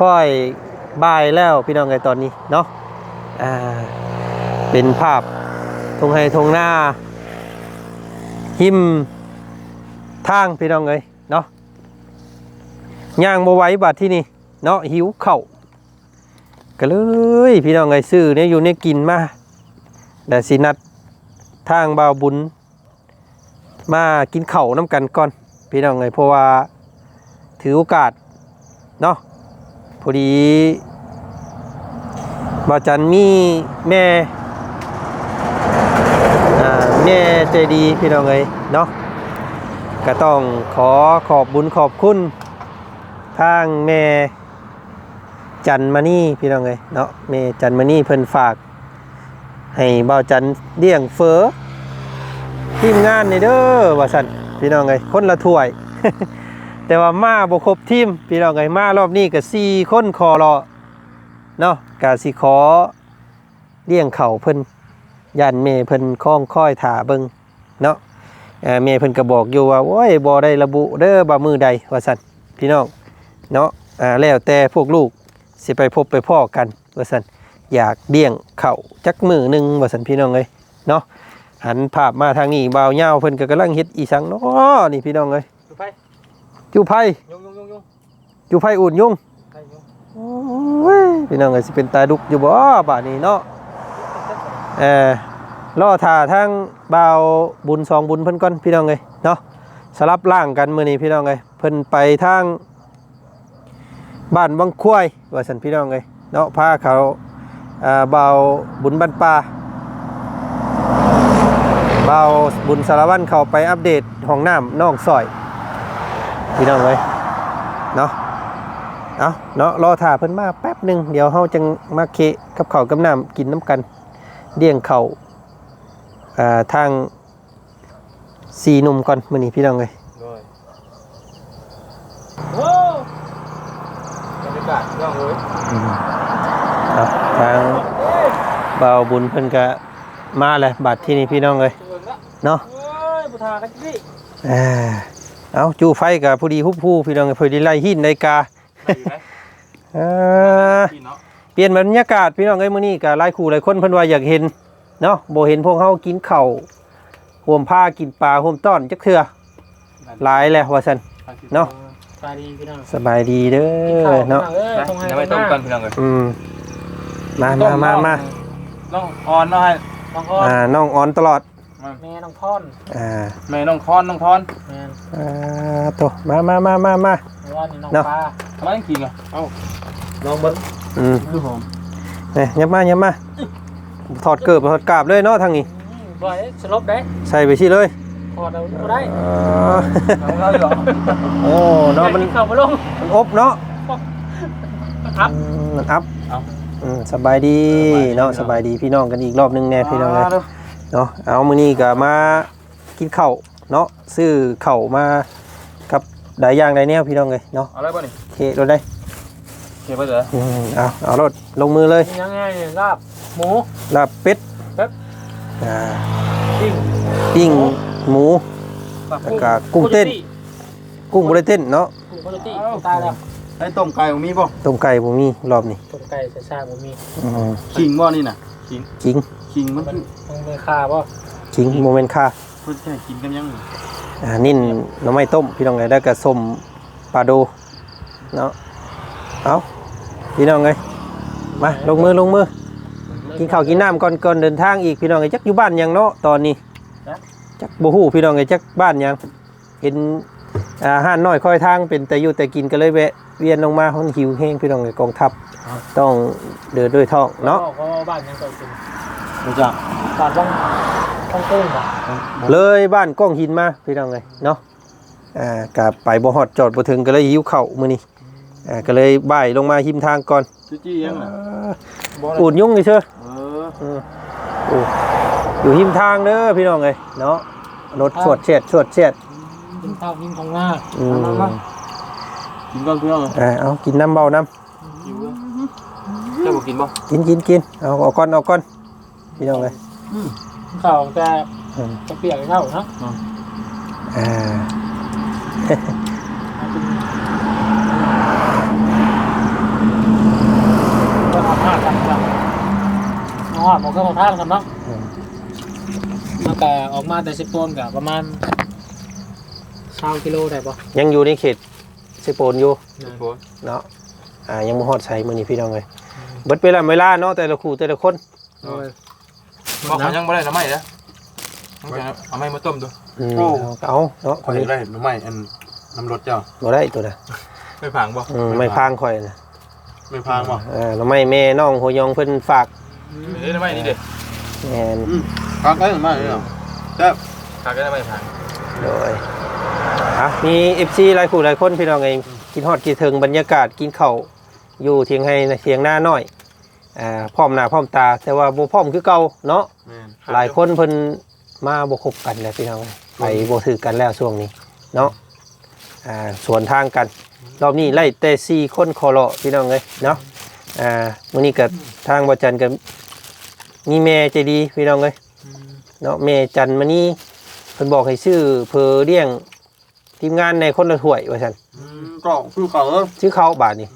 ค่อยบายแล้วพี่น้องไงตอนนี้เนาะอ่าเป็นภาพทงไฮทงหน้า หิมทางพี่น้องเลยเนาะย่างบ่ไหว้บัดที่นี่เนาะหิวเข่าก็เลยพี่น้องเลยซื้อเนี่ยอยู่เนี่ยกินมาแต่สินัดทางบ่าวบุญ มากินเข่าน้ำกันก่อน พี่น้องเลยเพราะว่าถือโอกาสเนาะ พอดีบ่าวจันมีแม่แม่ใจดีพี่น้องเลยเนาะก็ต้องขอขอบบุญขอบคุณทางแม่จันมานี่พี่น้องเลยเนาะแม่จันมานี่เพิ่นฝาก ให้บ่าวจันเลี้ยงเฟอทีมงานนี่เด้อว่าสันพี่น้องไงคนละถ้วย แต่ว่ามาบ่ครบทีมพี่น้องไงมารอบนี้ก็สี่คนคอรอเนาะกาสิขอเลี้ยงเข่าเพิ่นยันเมเพิ่นคล้องค่อยถาเบิงเนาะเอ่อเมเพิ่นก็บอกอยู่ว่าโอ้ยบ่ได้ระบุเด้อบ่มือใดว่าสันพี่น้องเนาะแล้วแต่พวกลูกสิไปพบไปพ่อกันว่าสันอยากเลี้ยงเข่าจักมือหนึ่งว่าสันพี่น้องเอ้ยเนาะหันภาพมาทางนี้บ่าวเหย้าเพิ่นก็กำลังเฮ็ดอีสังเนาะนี่พี่น้องเอ้ย ดูไปจูไผยงยงยงยงจูไผอุ่นยุงไปยงโอ้ยพี่น้องเอ้ยสิเป็นตาดุกอยู่บ่บาดนี้เนาะเออรอท่าทางบ่าวบุญสองบุญเพิ่นก่อนพี่น้องเอ้ยเนาะสลับร่างกันมื้อนี้พี่น้องเอ้ยเพิ่นไปทางบ้านวังควายว่าซั่นพี่น้องเอ้ยเนาะพาเขาอ่าบ่าวบุญบ้านป่าเบาบุญสารวัตรเข้าไปอัปเดตห้องน้ำนอกซอย พี่น้องเลยเนาะเอาเนาะรอถ่าเพิ่นมาแป๊บหนึ่งเดี๋ยวเฮาจังมาเคกับข้าวกับน้ำกินน้ำกันเลี้ยงเขาวอ่าทางสีหนุ่มก่อนมื้อนี้พี่น้องเลยด้วยโอ้บรรยากาศย่องเลยเอาทางเบาบุญเพิ่นก็มาเลยบัดที่นี่พี่น้องเลยเชิญละเนาะเอ้ยบุทากันสิอ่า เอาจูไฟกับผู้ดีฮุบผู้พี่น้องเพื่อดีไล่หินในกาไม่อยู่ไหมอ่าพี่เนาะเปลี่ยนบรรยากาศพี่น้องเอ้ยมื้อนี้ก็หลายคู่หลายคนเพิ่นว่าอยากเห็นเนาะบ่เห็นพวกเฮากินข้าวห่วมผ้ากินปลาห่วมต้อนจักเทื่อหลายแล้วว่าซั่นเนาะสบายดีพี่น้องสบายดีเด้อเนาะเอ้ยตรงไหนยังไม่ต้มกันพี่น้องเลยอืมมามามามาน้องออนน้องให้น้องพรอ่าน้องออนตลอด แม่น้องพรอ่าแม่น้องคอนน้องพรแม่อ่าโตมามามามามาไม่ว่านี่น้องเนาะ ปลาทำไมกินอะเอ้าลองเบิ้งอืมคือผมนี่ยับมายับมาถอดเกิบถอดกราบเลยเนาะทางนี้บ่อยสลบได้ใส่ไปสิเลยพอเราบ่ได้อ่าเอาเราเหรอโอ้เนาะมันเข้ามาลงมันอบเนาะอัพอืมมันอัพเอาอืมสบายดีเนาะสบายดีพี่น้องกันอีกรอบหนึงแน่พี่น้องเลยเนาะเอามื้อนี้ก็มากินข้าวเนาะซื้อข้าวมากับหลายอย่างหลายแนวพี่น้องเลยเนาะเอาอะไรบ้างนี่โอเครถได้เก็บไปเหรออืมเอาเอารถลงมือเลยนี่ยังไงเนี่ยลาบหมูลาบเป็ดครับอ่าปิ้งปิ้งหมูปลาแล้วก็กุ้งเต้น กุ้งบ่ได้เต้นเนาะกุ้งโคโรตี้ตายแล้วไอ้ต้มไก่ผมมีป่ะต้มไก่บ่มีรอบนี้ต้มไก่ชาๆบ่มีอืมขิงบ่นี่น่ะขิงขิง ขิงมันมันคือมันมีค่าป่ะขิงโมเมนต์ค่าเพิ่นจะให้กินกันยังนี่อ่านิ่นหน่อไม้ต้ม พี่น้องเลยแล้วก็ส้มปลาโดเนาะเอาพี่น้องเลยมาลงมือลงมือ กินข้าวกินน้ำก่อนก่อนเดินทางอีกพี่น้องไอ้จักอยู่บ้านยังเนาะตอนนี้จักบ่ฮู้พี่น้องไอ้จักบ้านยังเห็นอาหารน้อยค่อยทางเป็นแต่อยู่แต่กินก็เลยแวะเวียนลงมาเพราะหิวแห้งพี่น้องไอ้กองทัพต้องเดินด้วยท้องเนาะ เพราะว่าบ้านยังเกิดขึ้น รู้จักบ้านต้องต้องกุ้งป่ะเลยบ้านก้องหินมาพี่น้องไงเนาะอ่าก็ไปบ่ฮอดจอดบ่ถึงก็เลยหิวข้าวมื้อนี้อ่าก็เลยบ่ายลงมาหิมทางก่อนจี้ๆยังน่ะอุ่นยุ่งนี่เชื่อเออโอ้อยู่หิมทางเด้อพี่น้องเอ้ยเนาะรถสวดเช็ดสวดเช็ดกินข้าวกินของหน้าอืมกินก่อนเพื่อนเลยอ่าเอากินน้ำเบาน้หิวเลยเจ้าบอกกินป่ะำกินกินกินเอาเอาก้อนเอาก้อน พี่น้องเลยข้าวแต่กระเปียกเข้าเนาะอ่าก็ทำห้ากันกันน้องอดมันก็มาท่านกันเนาะอืมมันก็ออกมาแต่สิบต้นกับประมาณสามกิโลได้ปะยังอยู่ในเขตเซโปนอยู่เนาะ อ่า ยังบ่ฮอดใช้มื้อนี่พี่น้องเลยเบิดเวลาม่ล่าเนาะแต่ละคู่แต่ละคน โบอกเขายังไม่ได้น้ำไหมนะเอาไม้มาต้มดูอืมเอาเอาเนาะข่อยได้หรือไม่อันน้ำรถเจ้าบ่ได้ตัวน่ะไม่ผังบ่อืมไม่พางข่อยน่ะไม่พางบ่เออแล้วไม่แม่น้องโหยองเพิ่นฝากนี่น้ำไหมนี่เด็ดแม่นพางได้หรือไม่เนี่ยแต่ผักก็ได้ไม่ผังโดยอะมี FC หลายคู่หลายคนพี่น้องเอ้ยกินฮอดกินถึงบรรยากาศกินข้าวอยู่เทียงให้เทียงหน้าน้อย อ่าพร้อมหน้าพร้อมตา แต่ว่าบ่พร้อมคือเก่าเนาะแม่นหลายคนเพิ่นมาบ่คบกันแล้วพี่น้องไปบ่ถือกันแล้วช่วงนี้เนาะอ่าสวนทางกัน รอบนี้ไล่แต่สี่คนคอเลาะพี่น้องเอ้ยเนาะอ่ามื้อนี้ก็ทางบ่จันก็มีแม่ใจดีพี่น้องเอ้ยเนาะแม่จันมานี่เพิ่นบอกให้ชื่อเพอเลี้ยงทีมงานในคนละถ้วยว่าซั่นอืมก็คือเขาเออชื่อเขาบาดนี้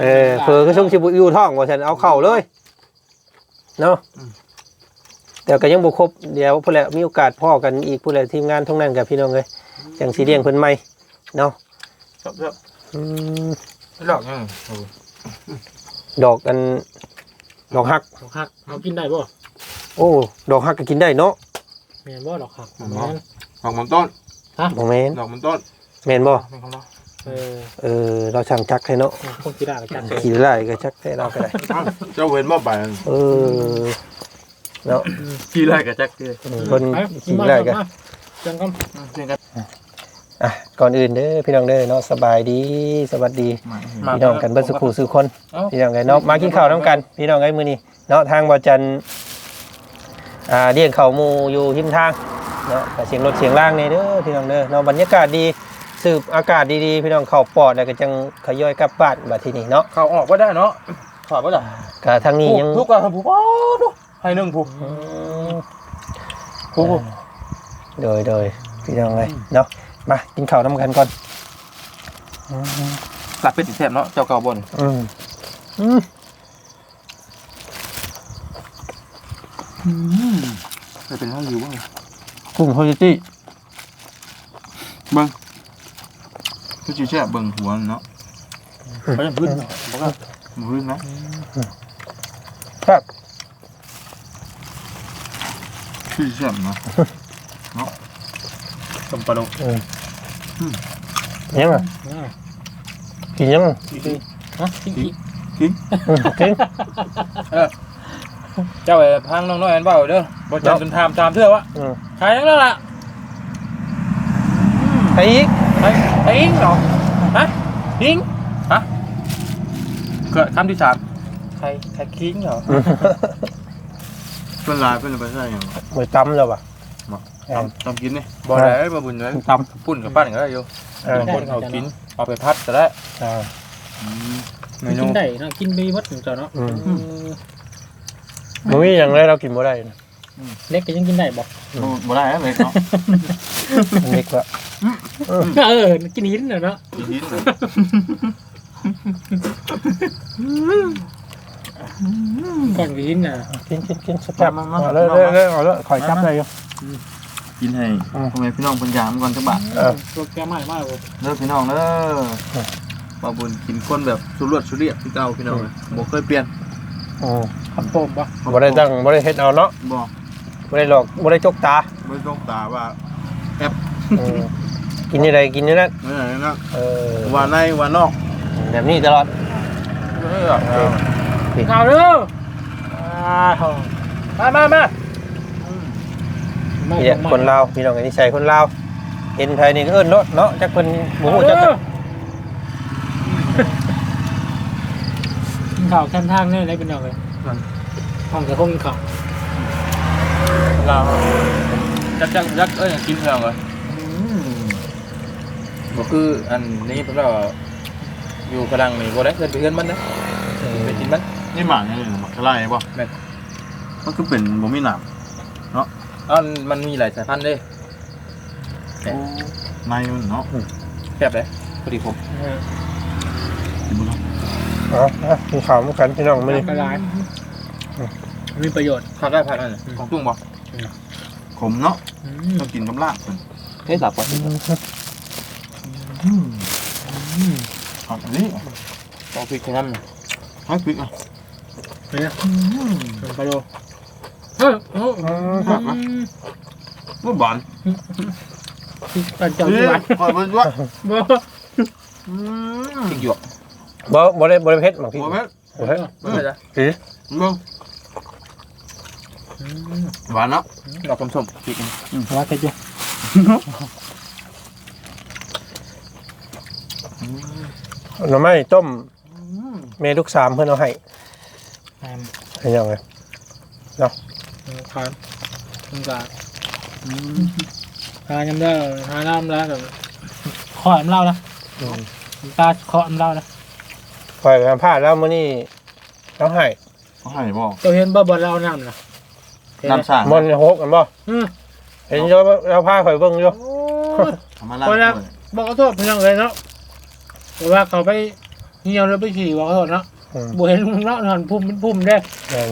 เออเพอก็ช่วงชิบุอยู่ท้องว่าซั่นเอาเข้าเลยเนาะแต่ก็ยังบ่ครบเดี๋ยวพุ่นแหละมีโอกาสพ่อกันอีกพุ่นแหละทีมงานทั้งนั้นกับพี่น้องเอ้ยจังสิเลี้ยงเพิ่นใหม่เนาะชอบชอบอืมไม่หลอกยังดอกอันดอกฮักดอกหักเอากินได้ปะโอ้ดอกฮักก็กินได้เนาะแม่นบ่ดอกหักแม่นดอกมันต้นบ่แม่นดอกมันต้นแม่นบ่เป็นของเรา เออเออเราช่างจักให้เนาะคนกีฬากับจันขี่ไล่ก็จักให้เราก็ได้เอ้าเจ้าเว้นบ่ไปเออเนาะกี่ไรกับแจ็คเกอร์เพิ่นขี่ไล่ก็จังก็เพียงกันอะก่อนอื่นเด้อพี่น้องเด้อเนาะสบายดีสวัสดีพี่น้องกันเบิดสุขุสุคนพี่น้องกันเนาะมากินข้าวน้ำกัน พี่น้องไอ้มื้อนี้เนาะทางบ่จันอ่าเลี้ยงข้าวหมูอยู่ทิมทางเนาะก็เสียงรถเสียงล่างนี่เด้อพี่น้องเด้อเนาะบรรยากาศดี สืบอากาศดีๆ พี่น้องเข้าปอดแล้วก็จังขย่อยกลับบ้านบัดทีนี้เนาะเขาออกก็ได้เนาะถอดก็ได้ก็ทางนี้ยังทุกคนผู้ป้าดูให้หนึ่งผู้อืมผู้ผู้โดยโดยพี่น้องเลยเนาะมากินข้าวน้ำกันก่อนอืมหลักเป็นติดแทบเนาะเจ้าเก่าบนอืมอืมเคยเป็นห้องอยู่บ้างกุ้งโฮจิตี้เบิ้ง คือจีแช่เบิ้งหัวเนาะเขาจะพื้นเนาะบอกว่าพื้นนะครับคือแช่เนาะเนาะต้มปลาดุกยังอะกินยังอะฮะกินกินอืมกินเจ้าไอ้พังน้องน้อยอันเบาเด้อบ่จันจนทามตามเทื่อวะอืมขายยังแล้วล่ะไปอีก ขาย ขายอิงเหรอ ฮะอิงฮะเกิดคำที่สามใครใครคิงเหรออืมเป็นลายเป็นไปใช่ยังหมวยตำแล้วป่ะตำตำกินนี่บ่ได้บ่บุญเลยตปุ่นกับปั้นก็ได้อยู่ำอ่าปุ่นเขากินเอาไปพัดก็ได้อ่าเมนูกินได้เนาะกินบีวัดถึงเจ้าเนาะอืมมันมีอย่างไรเรากินบ่ได้นะ เล็กก็ยังกินได้บ่บ่ได้เล็กเนาะมันเล็กว่าเออ กินหินน่ะเนาะกินนิดนึงก่อนกินหินน่ะกินกินกินสักแป๊บเอาเลยเลยเลยเอาเลยคอยจับได้อยู่กินให้พ่อแม่พี่น้องเพิ่นยามก่อนจักบาทเออตัวแกใหม่มากเลยเด้อพี่น้องเด้อบ่บุญกินคนแบบสุรวดสุเรียบพี่เก่าพี่น้องบ่เคยเปลี่ยนอืมคำโปมปะบ่ได้ตั้งบ่ได้เฮ็ดเอาเนาะบ่ บ่ได้หลอกบ่ได้จกตาไม่ต้องตาว่าอืมกินนี่ใดกินนี่นั่นไม่ไหนนะเออว่าในว่านอกแบบนี้ตลอดเออข่าวเด้อมามามานี่แหละคนลาวพี่น้องไอ้นี่ใส่คนลาวเห็นไผนี่ก็เอิ้นเนาะเนาะจักเพิ่นบ่ฮู้จักกินข่าวแค่ทางนี่ได้เป็นยังไงห้องจะคงกินข่าว เราจักจักจักเอ้ยกินแล้วเหรอบ่คืออันนี้เพิ่นว่าอยู่พลังนี่บ่ได้เพิ่นไปเฮือนมันนะไปกินมันนี่หมาเนี่ยหมักทลายบ่แม่นมันคือเป็นบ่มีหนามอ้าวมันมีหลายสายพันธุ์เด้ในมันเนาะแคบเลยพอดีผมกินบ่เนาะเอาเอามีข่าวเหมือนกันพี่น้องมื้อนี้กระไรมีประโยชน์ผักได้ผักอะไรของจุ้งบ่อืม ขมเนาะอืมต้องกินกับลาบเพิ่นเฮ้ยหลับก่อนผักอันนี้ต้องพริกน้ำให้พริกอะเนี่ยประโยชน์เออโอ้อืมผักอะบ่หวานปันจังนี่หวัดขอเบิ่งด้วยบ่พริกหยวกบ่บ่ได้บ่ได้เผ็ดหมักพี่หัวเม็ดบ่เผ็ดเบิ่งจ้ะสิเบิ่ง หวานเนาะดอกส้มๆพริกว่าแค่จุหน่อไม้ต้มเมลูกสามเพิ่นเอาให้แอมให้ยังไงครับมันก็หาน้ำได้หาน้ำแล้วแบบขอน้ำเหล้านะตาขอน้ำเหล้านะปล่อยกันพลาดแล้วมื้อนี้เอาให้เขาให้บ่เจ้าเห็นบ่บ่เราน้ำนะ น้ำสร้างมันหกกันบ่อืมเห็นอยู่เราพาข่อยเบิ่งอยู่เอามาล้างพอแล้วถ้วยบอกขอโทษพี่น้องเลยเนาะแต่ว่าเขาไปเหี่ยวแล้วไปขี่บอกขอโทษเนาะอืมบ่เห็นลุงเนาะนอนพุ่มมันพุ่มได้แม่น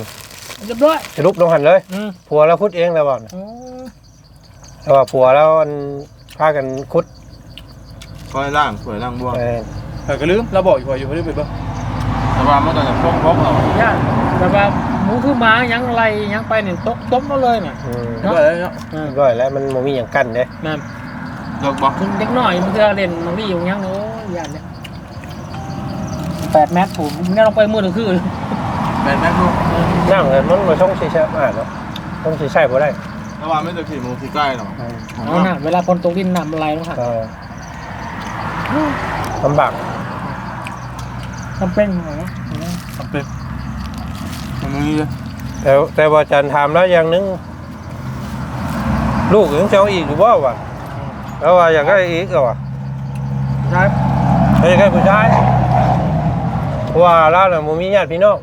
เรียบร้อยสิลุกลงหันเลยอืมผัวเราคุดเองแล้วบ่น่ะโอ้แต่ว่าผัวเราอันพากันคุดก็ให้ล้างถ้วยล้างบ่วงแม่นแต่ก็ลืมเราบอกอยู่ว่าอยู่ไม่ได้ไปบ้าง แต่ว่ามันต้องจะพกๆเอายากแต่ว่าหมูคือหมายังไรยังไปเนี่ยตกต้มมาเลยน่ะอืมเนาะก็เลยเนาะอืมร้อยแล้วมันบ่มีหยังกั้นเด้นั่นเลิกบ่คุณเด็กน้อยมันจะเล่นมันนี่อยู่ยังโอ้ยยานเนี่ยแปดแมตรผมเนี่ยลงไปมือถือคือแม่นแม่นลูกนั่งเลยมันบ่ต้องสิใช้อ่านเนาะต้องสิใช้บ่ได้แต่ว่าไม่จะขี่มูที่ใกล้หรอกเอาหน่ะเวลาพนตกดินนำอะไรต้องหักก็ลำบาก จำเป็นเหรอทำเป็นมันมีเลยแต่แต่ว่าอาจารย์ถามแล้วอย่างหนึง ลูกยังจะเอาอีกหรือบ่วะแล้วว่าอยากได้อีกเหรอวะใช่เฮ้ยแค่ผู้ชายเพราะว่าเราเนี่ยมันมีญาติพี่น้อง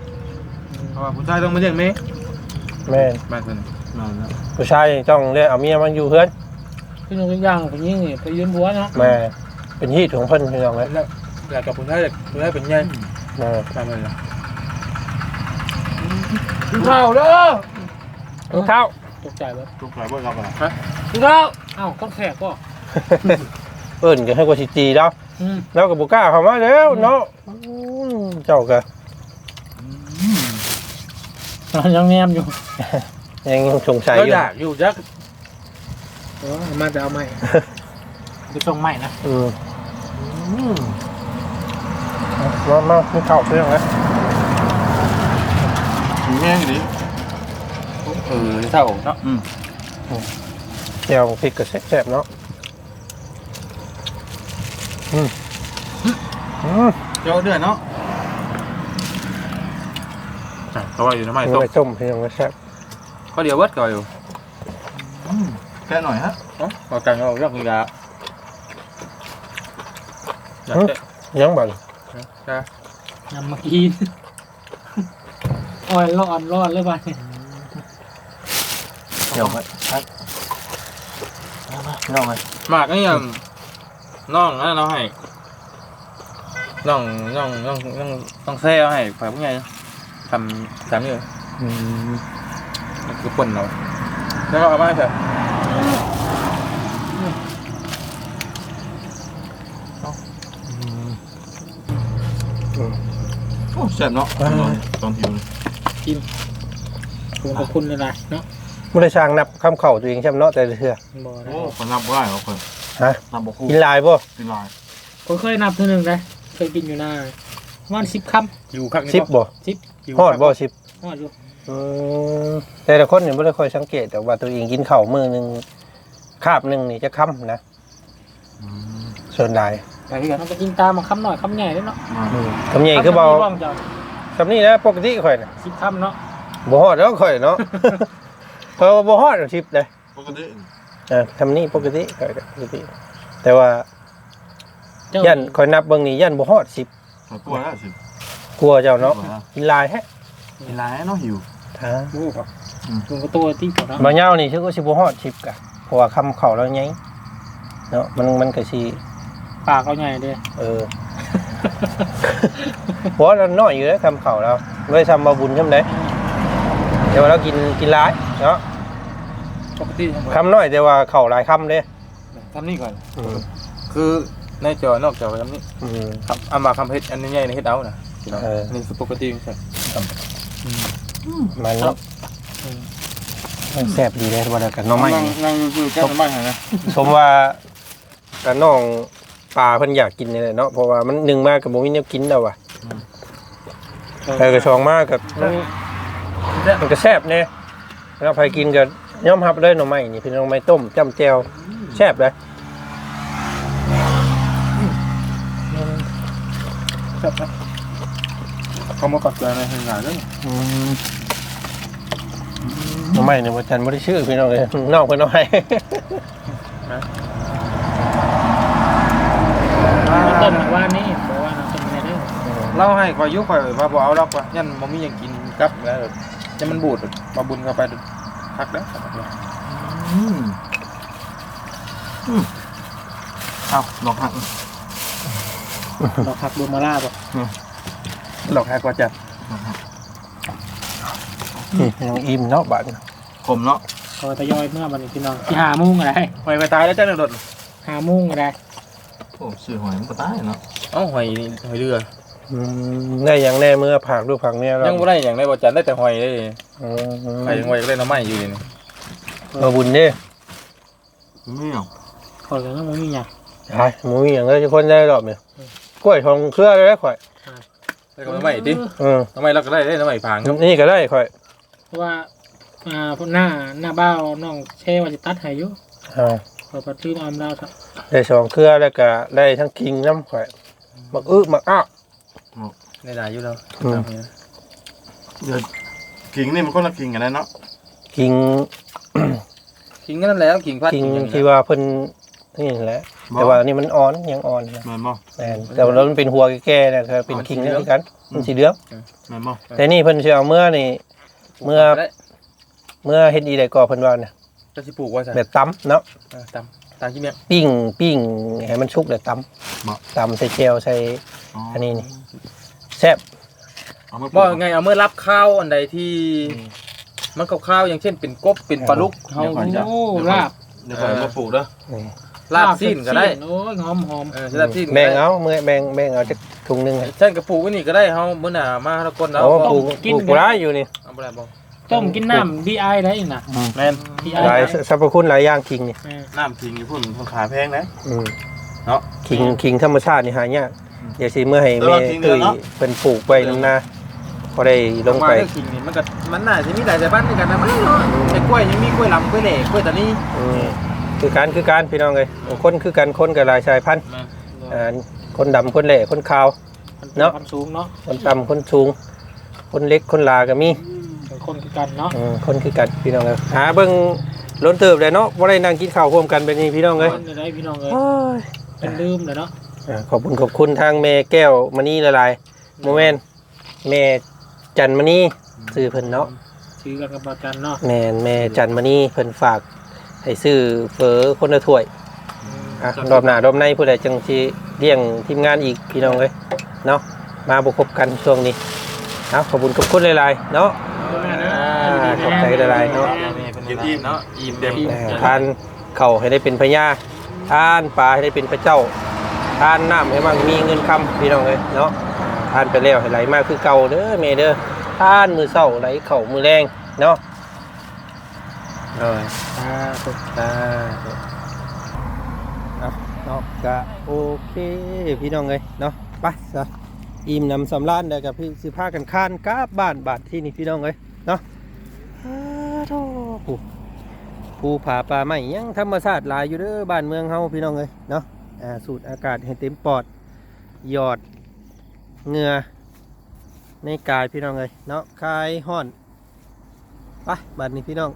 เพราะว่าผู้ชายต้องมาเลี้ยงเมย์แม่นแม่นเพิ่นแม่นนะผู้ชายต้องเรียกเอาเมียมันอยู่เพื่อนพี่น้องย่างคนนี้นี่ไปยืนหัวเนาะแม่เป็นฮีตของเพิ่นพี่น้องเลย อยากกับคุณได้อยากคุณได้เป็นไงแม่ทำอะไรล่ะข้าวเด้อรองเท้าตกใจแล้วทุกหลายบ่ครับอะข้าวเอ้าต้องแขกก็เอิ้นก็ให้กว่าสิตีแล้วอืมแล้วก็บ่กล้าเข้ามาแล้วเนาะอืมเจ้าก็ยังแนมอยู่ยังสงสัยก็อยู่อยากอยู่จักเออมาจะเอาใหม่ไปส่งใหม่นะ อืม มามามีข้าวเพื่อนไหมมีแห้งดิเออเท่าเนาะอืมเจียวพริกก็แซ่บๆเนาะอืมอืมเจ้าเดือดเนาะเขาว่าอยู่ทำไมไม่ต้มต้มพี่น้องก็แซ่บก็เดี๋ยววัดก่อนอยู่แค่หน่อยฮะเนาะเอากันเอาเรื่องนี้ละอยากได้ยังบัน นะยำมากินอ่อยร้อนร้อนเลยบ้านเดี๋ยวไปครับน้องไหมหมากนี่ยังน้องนั่นเราให้น้องน้องน้องน้องต้องแซ่เอาให้ฝ่ายผู้ใหญ่ทำสามนี่คือป่นเราแล้วก็เอามาเถอะ แซ่บเนาะตอนหิวผมขอบคุณเลยนะเนาะไม่ได้ช่างนับคำเข่าตัวเองใช่ไหมเนาะแต่ละเทื่อบ่ได้โอ้คนนับได้เหรอคนฮะนับบ่คู่กินลายบ่กินลายผมเคยนับเท่านึงนะเคยกินอยู่หน้าประมาณสิบคอยู่ข้างนี้สิบบ่ำสิบฮอดบ่สิบฮอดอยู่อืมแต่ละคนเนี่ยไม่ได้ค่อยสังเกตแต่ว่าตัวเองกินข้าวมือหนึ่งคาบหนึ่งนี่จะค่ำนะส่วนใหญ่ ไปที่กันมันจะกินตามมาคำหน่อยคำใหญ่ด้วยเนาะมาคำนี้คือเบาบ้องเจ้าคำนี้นะปกติข่อยนะสิบคำเนาะบ่ฮอดแล้วข่อยเนาะเพราะว่าบ่ฮอดชิปเลยปกติเออคำนี้ปกติข่อยก็ปกติ แต่ว่าเจ้ายันข่อยนับเบิ่งนี่ยันบ่ฮอดสิบเขากลัวแล้วสิกลัวเจ้าเนาะกินลายแฮะกินลายเนาะหิวฮะโอ้โหลุงก็ตัวที่ก่อนเนาะบางเหย้านี่ชื่อก็สิบ่ฮอดชิปกะเพราะว่าคำเข้าแล้วไงเนาะมันมันก็สิ ปากเขาใหญ่เด้เออเพราะเราน้อยอยู่แล้วทำเข่าแล้วไม่ได้ทำมาบุญใช่ไหมเดี๋ยวาเรากินกินร้ายเนาะปกติทำไมคำน้อยแต่ว่าเข่าหลายคำเลยทำนี่ก่อนอืมคือในจอนอกจอทำนี่อืมครับเอามาคำเฮ็ดอันนี้ใหญ่ในเฮ็ดเอานะเออนี่คือปกติใช่มันเนาะมันแซ่บดีเลยว่าเดียวกันหน้องไม้นั่งนี่นั่งคือแก้วน้ำมันหานะสมว่ากับน้อง ปลาเพิ่นอยากกินนี่แหละเนาะเพราะว่ามันหนึ่งมากกับบ่มีแนวกินแล้วว่ะแต่กระชองมากกับมันมันก็แซ่บเนี่ยแล้วใครกินก็ย่อมรับเลยหน่อไม้นี่เป็นหน่อไม้ต้มจ้ำแจ่วแซ่บเลยเขามากัดใจในหงายเลยหน่อไม้เนี่ยบ่จันบ่ได้ชื่อพี่น้องเลยนอกเพิ่นเอาให้ ต้มว่านี่บอกว่าต้มในเด้อเล่าให้คอยยุคอยว่าบ่เอาดอกว่ายันบ่มีหยังกินกับแล้วจะมันบูดมาบุญเข้าไปพักแล้วเอาลองหักเราผักดูมาล่าบ่หลอกแฮกว่าจัดนี่น้องอิ่มเนาะบาดนี้ขมเนาะคอยทยอยเมื่อวันนี้พี่น้องที่หามุ้งอะไรหอยไปตายแล้วจ้าหนึ่งโดดหามุ้งอะไร โอ้สื่อหอยมันก็ตายเนาะเอ้าหอยนี่หอยเรือ อืมได้อย่างแน่เมื่อผักดูผักเนี่ยเรายังบ่ได้อย่างได้บ่จันได้แต่หอยได้อืมหอยหอยก็เลยน้ำไม้อยู่นี่เอาบุญเด้ไม่หรอกคอยกันก็มุ้งอย่างใช่หมูอหย่างก็จะคนได้รอบเนี่ยกล้วยทองเครือเลยนะข่อยได้ก็น้ำไม้ดิเออน้ำไม้เราก็ได้ได้น้ำไม้ผางครับนี่ก็ได้ข่อยเพราะว่าอ่าหน้าหน้าบ้าวน้องเชว่าจะตัดให้อยู่เอาค อยปัดชื่อออมดาวครับได้สองเครือแล้วก็ได้ทั้งคิงน้ำข่อยมักอึมักอ้าว ได้หลายอยู่แล้วอืม เดี๋ยวกิ่งนี่มันก็ละกิ่งกันแล้วเนาะคิงขิงก็นั่นแหละขิงพัดคิงขิงที่ว่าเพิ่นนี่แหละแต่ว่านี่มันอ่อนยังอ่อนนะแม่นบ่แม่นแต่ว่ามันเป็นหัวแก่ๆนะคือเป็นคิงนี่คือกันมันสีเหลืองแม่นบ่แต่นี่เพิ่นสิเอาเมื่อนี่ เมื่อ เมื่อเฮ็ดอีได้ก็เพิ่นว่าน่ะ จะสิปลูกไว้ใส่แบบตำเนาะตามตามที่เนี้ยปิ้งปิ้งให้มันสุกแล้วตำตำใส่เจลใส่ อันนี้นี่แซ่บเอามาปบ่ลูกไงเอาเมื่อรับข้าวอันใดที่ มันกับข้าวอย่างเช่นเป็นกบเป็นปลาลุกเฮาโอ้ลาบเดี๋ยวก่อนมาปลูกเด้อนี่ลาบซีนก็ได้โอ้ยหอมหอมเออลาบซีนแบ่งเอาเมื่อแบ่งแบ่งเอาจักถุงหนึงให้เช่นกับปลูกไว้นี่ก็ได้เฮามื้อหน้ามาแล้วคนเราโอ้ปลูกปลูกหลายอยู่นี่เอาบ่ได้บ่ ต้มกินน้ำดีไอได้อีกนะแม่นดีไอหลายสรรพคุณหลายอย่างคิงนี่น้ำทิ้งอยู่พุ่นคนขายแพงนะ อืมเนาะ คิงคิงธรรมชาตินี่หายากเดี๋ยวสิเมื่อให้แต่แม่ว่าคิงเดืตุ้อยนเนาะเป็นปลูกไว้นำนาพอได้ลงไปว่าเรื่องขิงนี่มันก็มันน่าจะมีหลายสายพันธุ์เหมือนกันนะมันเนาะแต่กล้วยยังมีกล้วยลำกล้วยเหล่กล้วยตานีอืมคือการคือการพี่น้องเลยคนคือกันคนกับหลายชายพันธุ์อ่าคนดำคนแหล่คนขาวเนาะความสูงเนาะคนต่ำคนสูง คนเล็กคนลาก็มีเป็น คนคือกันเนาะอืมคนคือกันพี่น้องเลยหาเบิ่งล้นเติบเลยเนาะบ่ได้นั่งกินข้าวร่วมกันเป็นนี่พี่น้องเลยคนได้พี่น้องเลยโอ้ยเป็นลืมเลยเนาะอ่าขอบคุณขอบคุณทางแม่แก้วมณีละลายโมเมนแม่จันมณีซื้อเพิ่นเนาะ ซื้อกันกับประกันเนาะแม่นแม่จันมณีเพิ่นฝากให้ซื้อเฟอคนละถ้วยอะรอบหน้ารอบในผู้ใดจังสิเลี้ยงทีมงานอีกพี่น้องเลยเนาะมาบ่คบกันช่วงนี้เอาขอบคุณขอบคุณหลายๆเนาะอ่า ขอบใจหลายๆเนาะกินอิ่มเนาะอิ่มเต็มเอ่อทานเข่าวให้ได้เป็นพญาทานปลาให้ได้เป็นพระเจ้าทานน้ำให้มันมีเงินคำพี่น้องเลยเนาะทานไปแล้วให้ไหลมากคือเก่าเด้อเมเด้อทานมือเศร้าไหลเข่ามือแรงเนาะเอออ่าถูกอ่าเอาเนาะก็โอเคพี่น้องเลยเนาะไปซะอิ่มนำสำราญได้กับพี่สิพากันข้านกลับบ้านบาดที่นี่พี่น้องเลยเนาะอ้า โธ่ภูผาป่าไม้ยังธรรมชาติหลายอยู่เด้อบ้านเมืองเฮาพี่น้องเอ้ยเนาะอ่าสูดอากาศให้เต็มปอดหยอดเหงื่อในกายพี่น้องเอ้ยเนาะคลายห้อนไปบัดนี้พี่น้อง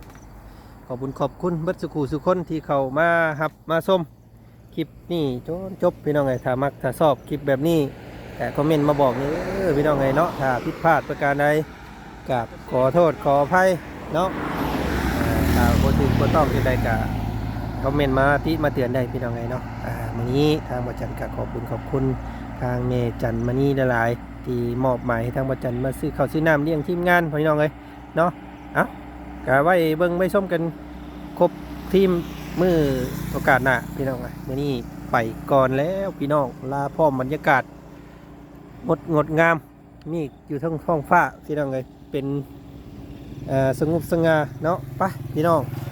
ขอบคุณขอบคุณบัดสุขูสุคนที่เข้ามาหับมาส้มคลิปนี้จนจบพี่น้องเอ้ยถ้ามักถ้าชอบคลิปแบบนี้แต่คอมเมนต์มาบอกนี่พี่น้องเอ้ยเนาะถ้าผิดพลาดประการใดกับขอโทษขออภัย เนาะอ่าถ้าบ่ถูกบ่ต้องจังไดก็คอมเมนต์มาติมาเตือนได้พี่น้องไงเนาะอ่ามื้อนี้ทางบ่จันก็ขอบคุณขอบคุณทางเมจันมานี่หลายๆที่มอบหมายให้ทางประจันมาซื้อข้าวซื้อน้ำเลี้ยงทีมงานพี่น้องเลยเนาะเอ้ากะไว้เบิ่งไว้ส้มกันครบทีมมือโอกาสหน้าพี่น้องเลยมื้อนี้ไปก่อนแล้วพี่น้องลาพร้อมบรรยากาศงดงดงามมีอยู่ทั้งท้องฟ้าพี่น้องเลยเป็น สงบสง่าเนาะไปพี่น้องเ